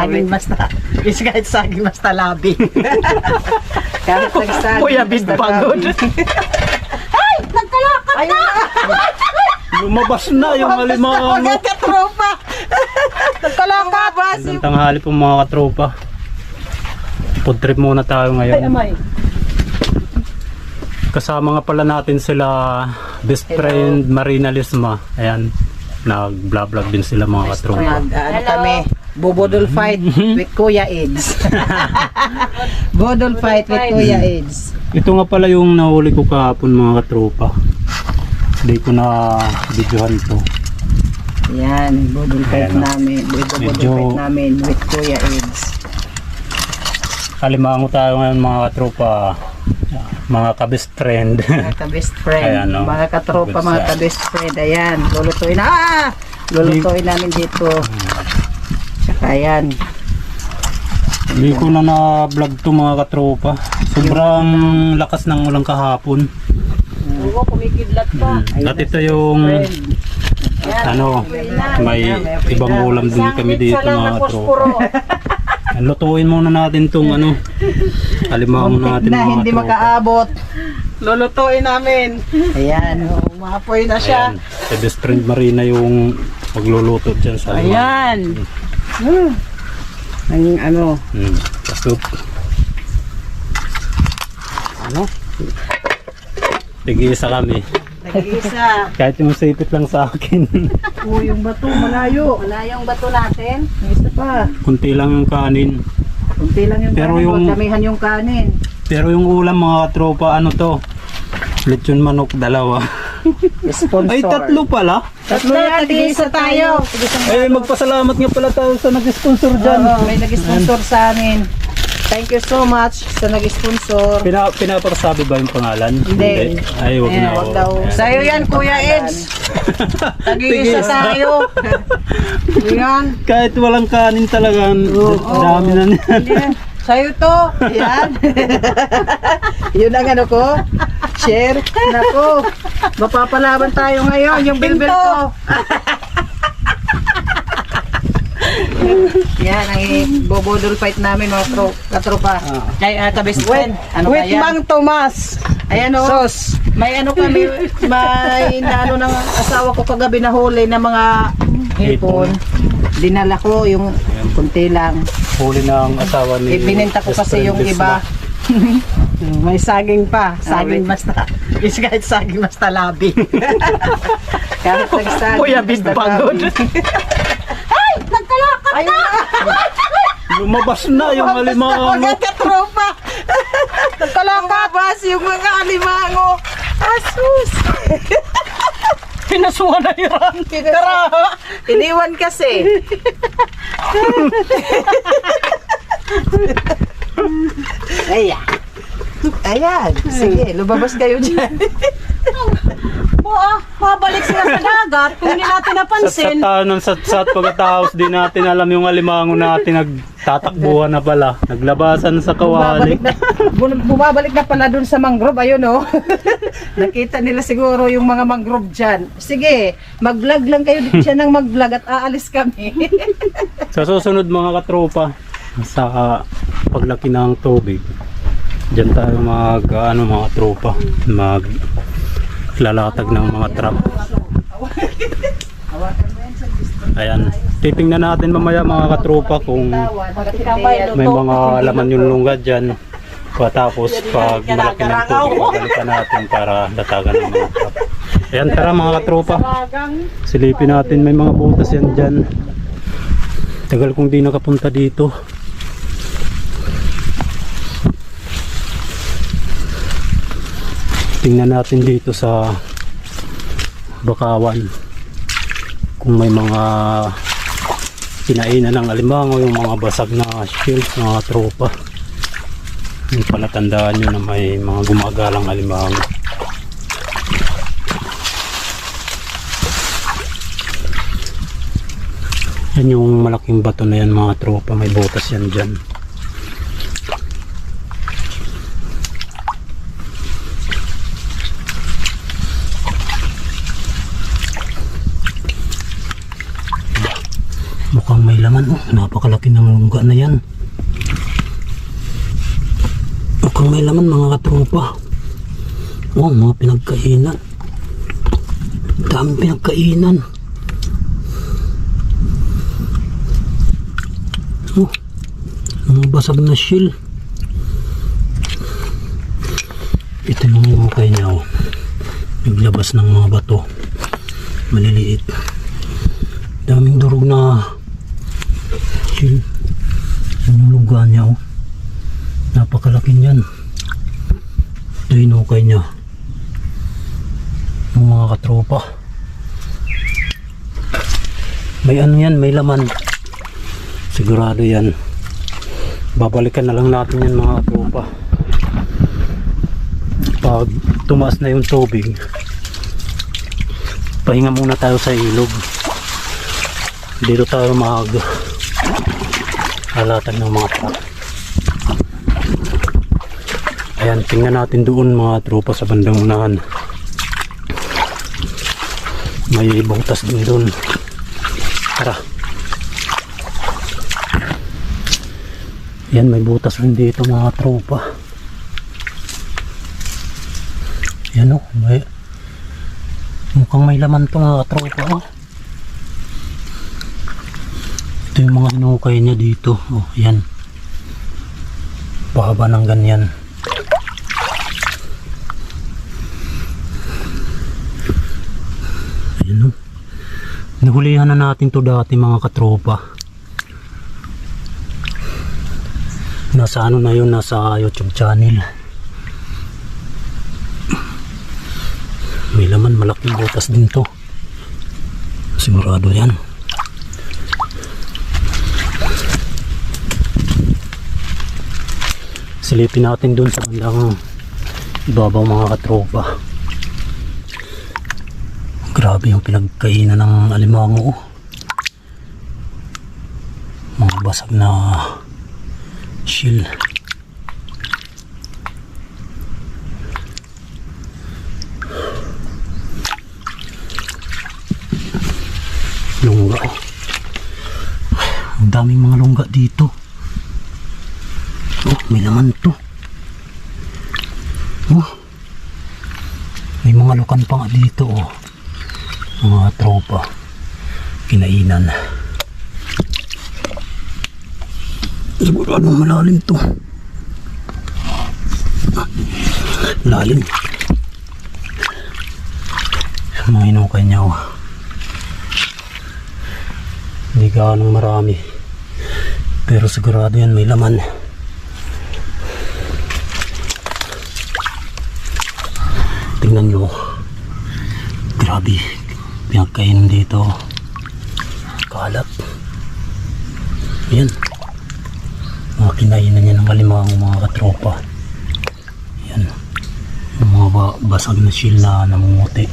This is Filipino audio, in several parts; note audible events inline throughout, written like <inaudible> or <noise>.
saging basta. Is kahit saging basta labi. <laughs> Kahit nagsaging. Kuya Bid pagod. labi. Ayun na. Lumabas na yung alimango. Mga katropa. <laughs> Nagkalakat. Magandang tanghali po mga katropa. Food trip muna tayo ngayon. Kasama nga pala natin sila best friend Marina Lisma. Ayan. Nag-vlog din sila mga katropa. Ano kami, bubodol fight with Kuya Eds. <laughs> Bodol fight with Kuya Eds. Ito nga pala yung nahuli ko kahapon mga katropa. Hindi ko na videohan to. Yan, bodol fight Ayan, no? namin. Bodol Medyo- fight namin with Kuya Eds. Kalimango tayo ngayon mga katropa. Mga ka-best friend. Mga ka-best <laughs> friend. Ayan, no? Mga katropa, Good mga side. ka-best friend. Ayan, lulutuin na. Ah! Lulutuin namin dito. Ayan. Hindi ko na na-vlog to mga katropa. Sobrang lakas ng ulang kahapon. Oo, kumikidlat pa. At ito yung ano, may ibang ulam din kami dito mga katropa. <laughs> Lutuin muna natin tong ano, alimango natin na mga hindi makaabot. Lulutuin namin. Ayan, umapoy na siya. Ayan, si best friend Marina yung magluluto dyan sa. Ayan. Hmm. Ang ano, Hmm. Soup. ano? Tig-isa kami. Nag-isa. <laughs> Kahit yung sipit lang sa akin. <laughs> Oh, yung bato, malayo. Wala yung bato natin. May Isa pa. Kunti lang yung kanin. Kunti lang yung Pero kanin. yung- Yung... Damihan yung kanin. Pero yung ulam mga katropa, ano to? Lechon manok, dalawa. <laughs> Sponsor. Ay, tatlo pala. Tatlo yan, tig-isa tayo. Ay, magpasalamat nga pala tayo sa nag-sponsor dyan. Oo, may nag-sponsor sa amin. Thank you so much sa nag-sponsor. Pina, pinapasabi ba yung pangalan? Hindi. Ay, wag na. wag daw. Sa'yo yan, Kuya Eds. Nag-iisa tayo. <laughs> Yan. Kahit walang kanin talagang dami na niyan. Sa'yo to. Yan. <laughs> <laughs> Yun ang ano ko. Share. Nako. Mapapalaban tayo ngayon. Yung bilbil ko. Yan ang bobodol fight namin mga tro katropa. Ay, uh, kabis friend. Ano With kaya? Mang Tomas. Ayan o. Sos. May ano kami, may naano ng asawa ko kagabi na huli ng mga hipon. Dinala ko yung kunti lang. Huli ng asawa ni... Ibininta ko best kasi friend yung iba. <laughs> May saging pa. Saging basta. Is kahit saging basta labi. <laughs> Kahit nagsaging. Kuya Bid basta pagod. labi. <laughs> Ayun na. <laughs> Lumabas na yung alimango. Mga katropa. Nagkalakabas yung mga alimango. Asus. Pinasuha na yun. Tara. Iniwan kasi. Ayan. Ayan. Sige, lumabas kayo dyan. <laughs> Oo, ah, mabalik sila sa dagat. Kung hindi natin Sa napansin. tayo ng sat-sat pagkatapos di natin alam yung alimango natin nagtatakbuhan na pala. Naglabasan sa kawali. Bumabalik na, bu- bumabalik na pala dun sa mangrove. Ayun, oh. <laughs> Nakita nila siguro yung mga mangrove dyan. Sige, mag-vlog lang kayo dyan ng mag-vlog at aalis kami. <laughs> Sa susunod mga katropa, sa ah, paglaki ng tubig, dyan tayo mag, ano mga tropa, mag lalatag ng mga trap. Ayan, titingnan natin mamaya mga katropa kung may mga laman yung lungga dyan. Patapos pag malaki ng tubig, babalikan natin para datagan ng mga trap. Ayan, tara mga katropa. Silipin natin, may mga butas yan dyan. Tagal kong di nakapunta dito. Tingnan natin dito sa Bakawan kung may mga kinainan ng alimango, yung mga basag na shield, mga tropa. Yung palatandaan nyo na may mga gumagalang alimango. Yan yung malaking bato na yan mga tropa. May butas yan dyan. Mukhang may laman. Oh, napakalaki ng lungga na yan. Mukhang may laman mga katropa. Oh, mga pinagkainan. Dami pinagkainan. Oh, mga basag na shell. Ito yung mga kanya oh. Naglabas ng mga bato. Maliliit. Daming durog na shell. Ang luga niya oh. Napakalaki niyan. Ito yung ukay niya. Ng mga katropa. May ano yan, may laman. Sigurado yan. Babalikan na lang natin yan mga katropa. Pag tumaas na yung tubig, pahinga muna tayo sa ilog. Dito tayo mag halatag ng mga truck. Ayan, tingnan natin doon mga tropa sa bandang unahan. May butas din doon. Tara. Yan, may butas rin dito mga tropa. Yan o, may mukhang may laman to mga tropa oh. Ito yung mga hinukay niya dito. Oh, yan. Pahaba ng ganyan. Ayan o. Nahulihan na natin to dati mga katropa. Nasa ano na yun, nasa YouTube channel. May laman, malaking butas din to. Sigurado yan. Silipin natin dun sa bandang ibabaw mga katropa. Grabe yung pinagkainan ng alimango. oh. Mga basag na shell. Lungga. oh. Ang daming mga lungga dito. May laman to. Oh. May mga lukan pa nga dito oh. Mga tropa. Kinainan. Siguradong malalim to? Lalim. Mga inukay niya oh. hindi gaanong marami. Pero sigurado yan may laman tingnan nyo. Grabe pinagkainan dito. Kalat. Yan mga kinainan niya ng alimango mga katropa. Yan mga ba basag na shell na namumuti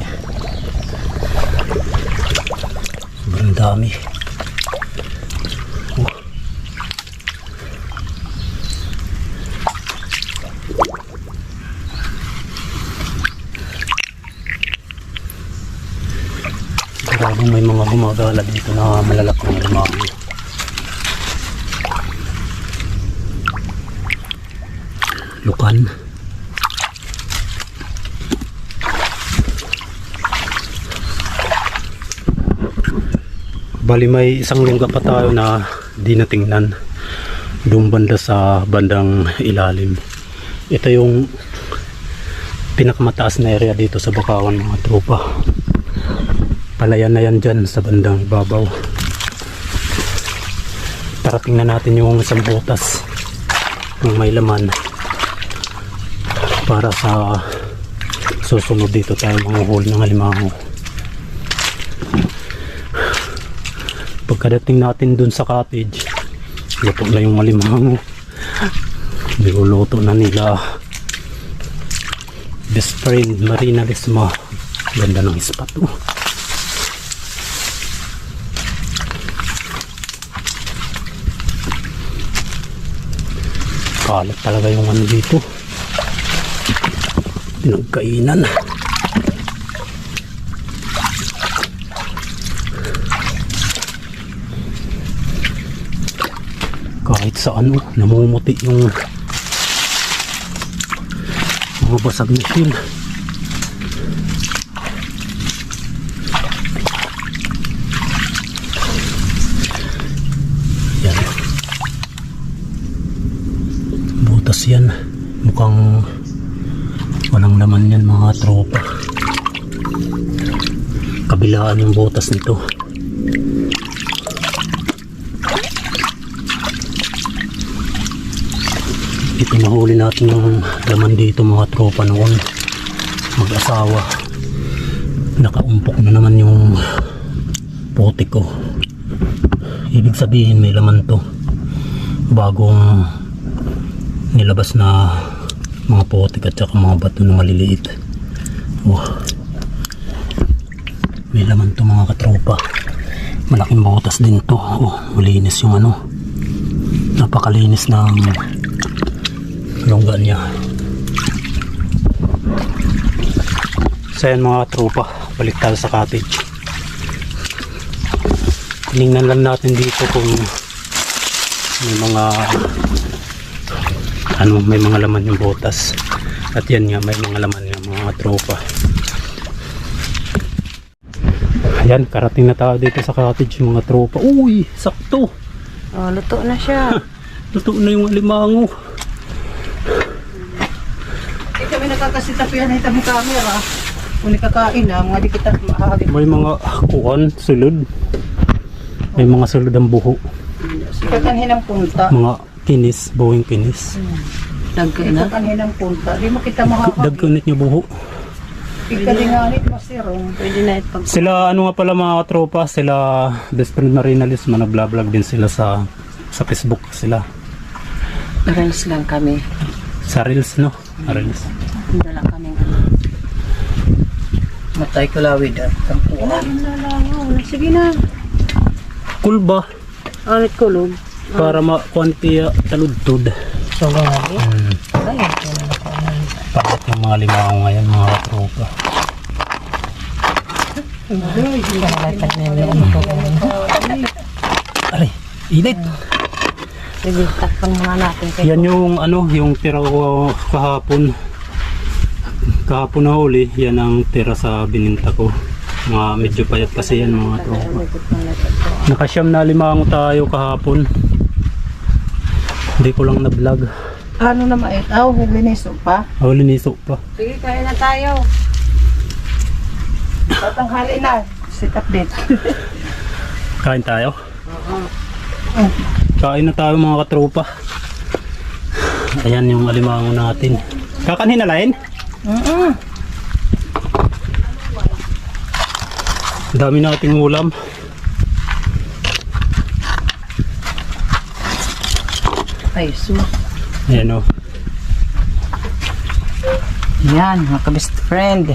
sobrang dami oh. Grabe may mga gumagala dito na malalaki na limango. Lukan. Bali may isang lungga pa tayo na di natingnan. Doon banda sa bandang ilalim. Ito yung pinakamataas na area dito sa Bakawan mga tropa palayan na yan dyan sa bandang ibabaw. Tara tingnan natin yung isang butas ng may laman para sa susunod dito tayo mga huli ng alimango. Pagkadating natin dun sa cottage luto na yung alimango. Niluluto na nila best friend Marina Lisma ganda ng spot oh. Kalat talaga yung ano dito pinagkainan kahit sa ano, namumuti yung mga basag na. Yan. Butas yan. Mukhang walang laman yan mga tropa. Kabilaan yung butas nito. Ito nahuli natin yung laman dito mga tropa noon. Mag-asawa. Nakaumpok na naman yung putik ko. Ibig sabihin may laman to. Bagong nilabas na mga putik at saka mga bato na maliliit. Oh. May laman to mga katropa. Malaking butas din to. Oh, malinis yung ano. Napakalinis ng longgan niya. So yan mga tropa, balik tayo sa cottage. Tinignan lang natin dito kung may mga ano, may mga laman yung botas. At yan nga, may mga laman yung mga tropa. Ayan, karating na tayo dito sa cottage yung mga tropa. Uy, sakto! Oh, luto na siya. <laughs> Totoo na yung alimango. Hindi kami nakakasitapian na itang camera. Kung kakain na, mga di kita mahagin. May mga kuwan, sulod. May mga sulod ang buho. Kakanhin ang punta. Mga kinis, buhing kinis. Dagkay na. Ang punta. Di mo kita mahagin. Dagkunit niyo buho. Ikalinganit masirong. Pwede na ito. Sila ano nga pala mga tropa, sila best friend Marinalis, manag-vlog din sila sa sa Facebook sila. Friends lang kami. Sa Reels, no? Reels. Dala kami. Matay ko lawid at ang kuha. Sige na. Kulba, Anit kulog. Para ma-konti taludtod. So, gawin. Hmm. Ay, Bakit yung mga limango ngayon mga tropa? Aray, init! Sige, takpan muna natin. Yan yung ano, yung tira ko kahapon. Kahapon na huli, yan ang tira sa bininta ko. Mga medyo payat kasi yan mga tropa. Nakasyam na limango tayo kahapon. Hindi ko lang na-vlog. Ano na mait? Aw, liniso pa. Oh, liniso pa. Sige, kain na tayo. Tatanghali na. Sit up date. <laughs> Kain tayo? Kain na tayo mga katropa. Ayan yung alimango natin. Kakanhin na lain? Mm-mm. Dami nating ulam. Ay, sus. Ayan o. Yan, mga ka-best friend.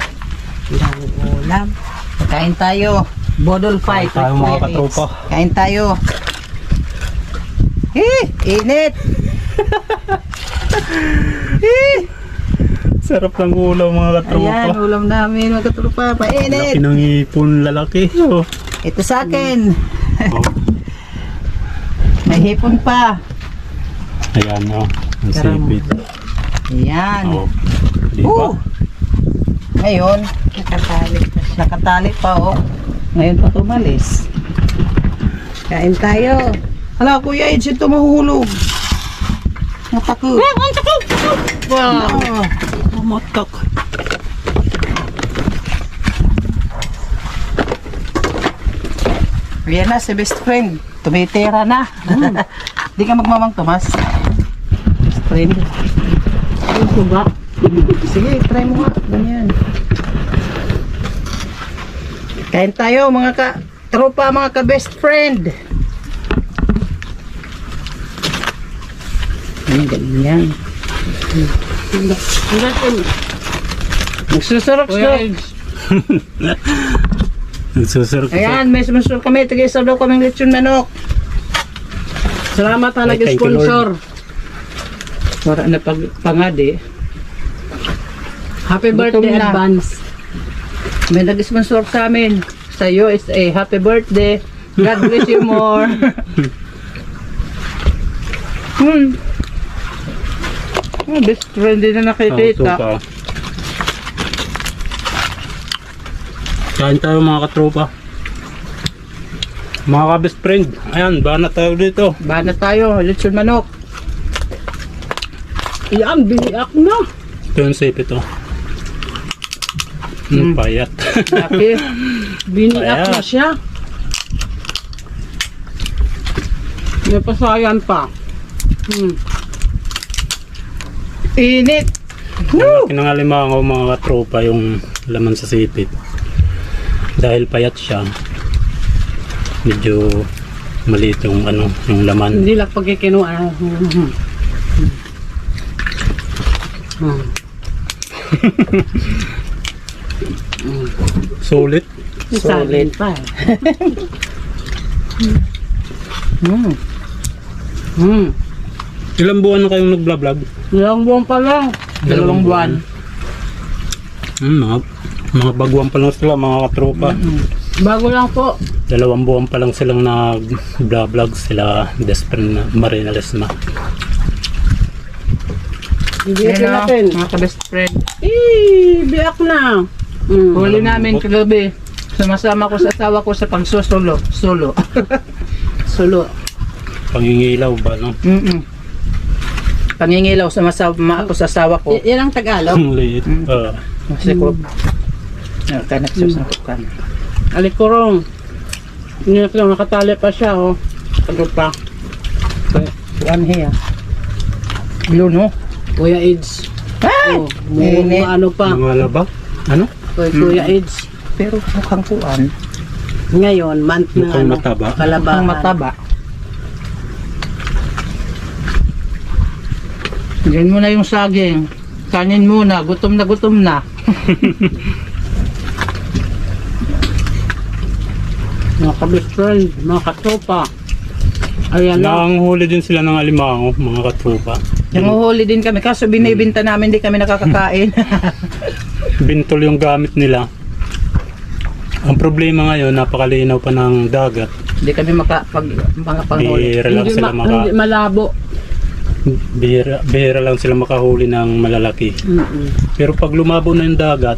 Ilang ulam. Kain tayo. Bodol fight. Kain tayo, mga katropa. Kain tayo. Eh, init. <laughs> eh, Sarap ng ulam mga katropa. ayan, ulam namin mga katropa. Laki Painit. ng ipon lalaki. Oh. Ito sa akin. Oh. <laughs> May hipon pa. Ayan o. Ang Karam. sipit. Ayan. Oh. Di ba? Uh, ngayon, Nakatali pa siya. nakatali pa oh. Ngayon pa tumalis. Kain tayo. Hala, Kuya Ed, ito mahuhulog. Natakot. Wow. Matak. Ayan na, si best friend. Tumitira na. <laughs> Di ka magmamang Tomas. Friend. Ito ba? Sige, try mo nga. Ganyan. Kain tayo mga ka tropa, mga ka best friend. Ganyan, ganyan. Nagsusarok-sarok. Nagsusarap ko sa... Ayan, may sponsor kami. Tigay-isa daw kaming lechon manok. Salamat Ay, you, nag-sponsor. Para na pag pangadi. Happy birthday na. advance. May nag-sponsor sa amin sa USA. Happy birthday. God bless you more. <laughs> Hmm. Oh, best friend din na nakikita. suka. Kain tayo mga katropa. Mga ka-best friend, ayan, bana tayo dito. Bana tayo, lechon manok. Yan, biyak na. Ito yung safe ito. Hmm, payat. Laki. <laughs> Biniyak Ayan. na siya. May pasayan pa. Hmm. Init. Laki ng alimango mga katropa yung laman sa sipit. Dahil payat siya, medyo maliit yung ano, yung laman. Hindi lang pagkikinuha. Hmm. <laughs> Hmm. Sulit. Solid pa eh. <laughs> Hmm. Hmm. Ilang buwan na kayong nagblog? Ilang buwan pa lang. Dalawang buwan. Hmm, mga, mga baguhan pa lang sila mga katropa. Bago lang po. Dalawang buwan pa lang silang nag-vlog sila Despren na Marina Lesma. Biyak Yan o, natin. mga ka-best friend. Eh, biyak na. Hmm. Huli namin kagabi. Sumasama ko sa asawa ko sa pagsusulo. Sulo. Sulo. <laughs> Pangingilaw ba no? Mm-mm. Pangingilaw sumasama ako sa asawa ko. Y- yan ang Tagalog. Ang liit. Mm. Ah, Kasi ko. Ah, kanak sa sangkukan. Alikurong. Hindi na lang nakatali pa siya, oh. Ano pa? Kuan hiya. Blue no? Kuya AIDS. Ah! Oh, mo, ano pa? mga laba? Ano? Kuya, Kuya AIDS. Pero mukhang kuan. Ngayon, month na Mukhang ano, mataba. kalabahan. Mukhang mataba. Yan mo na yung saging. Kanin muna. Gutom na gutom na. <laughs> Mga ka-best friend, mga katropa. Ayan na. Nanghuli din sila ng alimango, mga katropa. Nanguhuli din kami. Kaso binibinta namin, hindi kami nakakakain. <laughs> Bintol yung gamit nila. Ang problema ngayon, napakalinaw pa ng dagat. Hindi kami makapag mga panghuli. Bihira lang Hindi, sila ma- maka, hindi malabo. bihira, bihira lang sila makahuli ng malalaki. Mm-mm. Pero pag lumabo na yung dagat,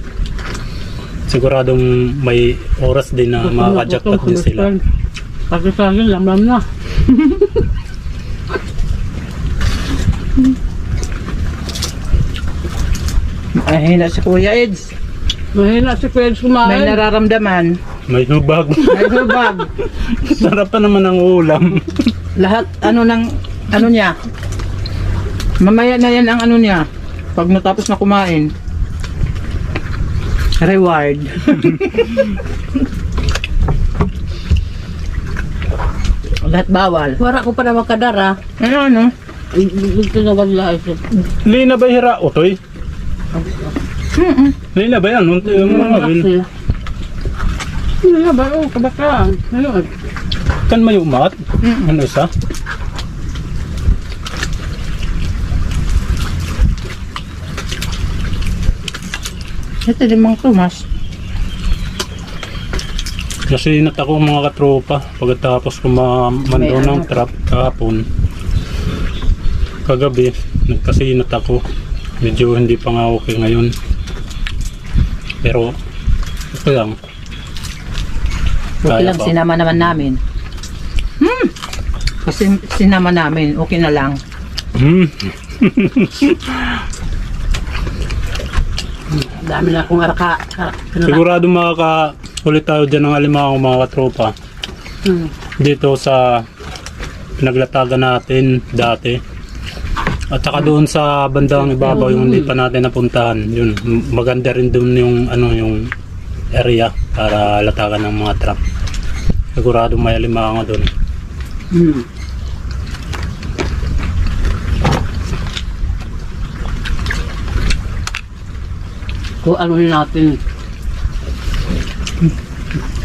siguradong may oras din na makakajakpat din sila. Pati sa akin, lamlam na. <laughs> Mahina si Kuya Eds. Mahina si Kuya Eds May kumain. nararamdaman. May hubag. May hubag. <laughs> Sarap pa naman ang ulam. Lahat ano ng ano niya. Mamaya na yan ang ano niya. Pag natapos na kumain. Reward. <laughs> Lahat bawal. Wala ko pa na makadara. Ano ano? Dito na wala ito. Lina ba hira? Otoy? Mm-mm. Lina ba yan? Yung mga. Ano na ba? Oh, kabaka. Ayun. Kan may umat? Mm-mm. Ano isa? Ito limang tumas. Kasi inat ako mga katropa pagkatapos kumando May ng ano. trap kahapon. Kagabi, nagkasinat ako. Medyo hindi pa nga okay ngayon. Pero, ito lang. Okay Kaya lang, pa. sinama naman namin. Hmm. Kasi sinama namin, okay na lang. Hmm. <laughs> Dami na akong araka. araka. Sigurado makaka-ulit tayo dyan ng alimango mga katropa. Hmm. Dito sa pinaglatagan natin dati. At saka doon sa bandang ibabaw yung hindi pa natin napuntahan. Yun, maganda rin doon yung ano yung area para latagan ng mga trap. Sigurado may alimango doon. Hmm. Kung ano natin.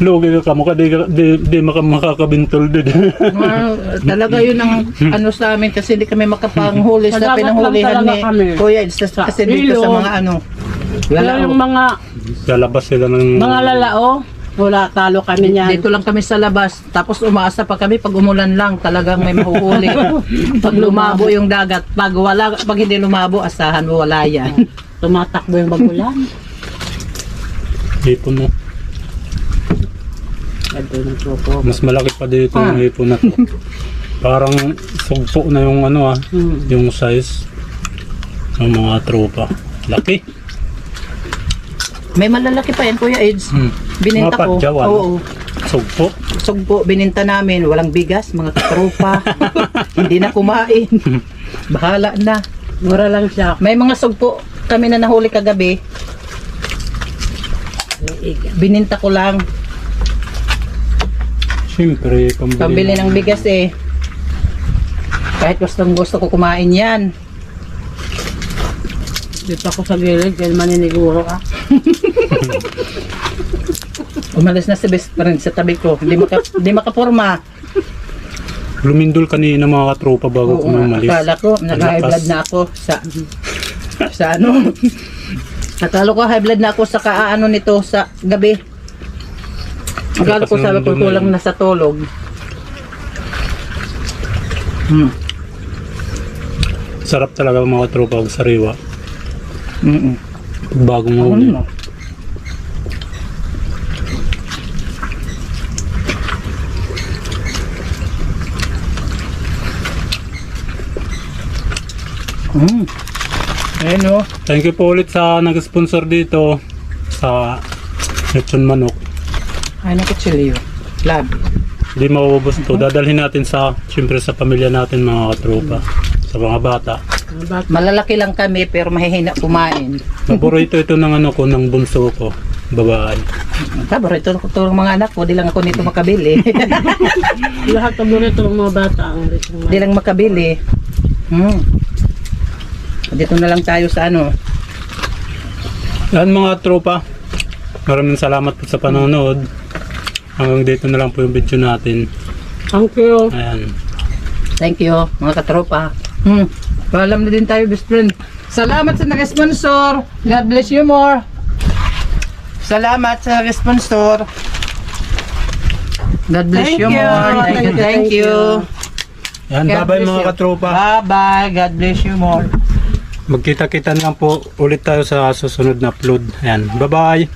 Lugi ka mo ka, di, di, di maka, makakabintol din. <laughs> Ah, talaga yun ang ano sa amin kasi hindi kami makapanghuli Sa sa dagat lang pinanghulihan talaga ni kami. Kuya. Tas- Sa Kasi dito sa mga ano. Wala Wala yung oh. mga Lalabas sila ng... mga lalao. Wala, talo kami niyan. Dito lang kami sa labas. Tapos umaasa pa kami pag umulan lang. Talagang may mahuhuli. <laughs> pag lumabo yung dagat. Pag, wala, pag hindi lumabo, asahan mo wala yan. Tumatakbo yung bagulan. Hipon mo. Mas malaki pa dito Ah. yung hipon na to. <laughs> Parang sugpo na yung ano ah, Hmm. yung size ng mga tropa. Laki. May malalaki pa yan, Kuya Eds. Hmm. Bininta Mga ko. patyawan. Oo. Sugpo. Sugpo, bininta namin. Walang bigas, mga katropa. <laughs> hindi na kumain. <laughs> Bahala na. Mura lang siya. May mga sugpo kami na nahuli kagabi. Bininta ko lang. Siyempre, pambili. Pambili ng bigas eh. Kahit gustong gusto ko kumain yan. Dito ako sa gilid, kaya maniniguro ka. <laughs> Umalis na si best friend sa tabi ko. Hindi maka, hindi makaporma. Lumindol kanina mga katropa bago Oo, kami umalis. akala ko, nag-high blood na ako sa sa ano. Akala ko high blood na ako sa kaano nito sa gabi. Ko Lakas sabi ko kulang na sa tulog. Hmm. Sarap talaga mga katropa pag sariwa. Mm Bagong huli. Ano? Mm. Ayun oh. Thank you po ulit sa nag-sponsor dito sa Lechon Manok. Ay, nakachiliyo. Lab. Hindi mauubos to. Dadalhin natin sa, siyempre sa pamilya natin mga katropa. Sa mga bata. Malalaki lang kami pero mahihina kumain. Paborito ito ng ano ko, ng bunso ko. Babae. Tabo, ito ko itong mga anak ko, di lang ako nito makabili. <laughs> Lahat ng burrito ng mga bata ang di lang makabili. Hmm. Dito na lang tayo sa ano. Yan mga tropa. Maraming salamat po sa panonood. Hanggang dito na lang po yung video natin. Thank you. Ayan. Thank you, mga katropa. Hmm. Paalam na din tayo, best friend. Salamat sa nag-sponsor. God bless you more. Salamat sa nag-sponsor. God bless Thank you, you. more. Thank you, thank you. Yan, God bye-bye bless mga you. katropa. Bye-bye. God bless you more. Magkita-kita na lang po ulit tayo sa susunod na upload. Ayan, bye-bye.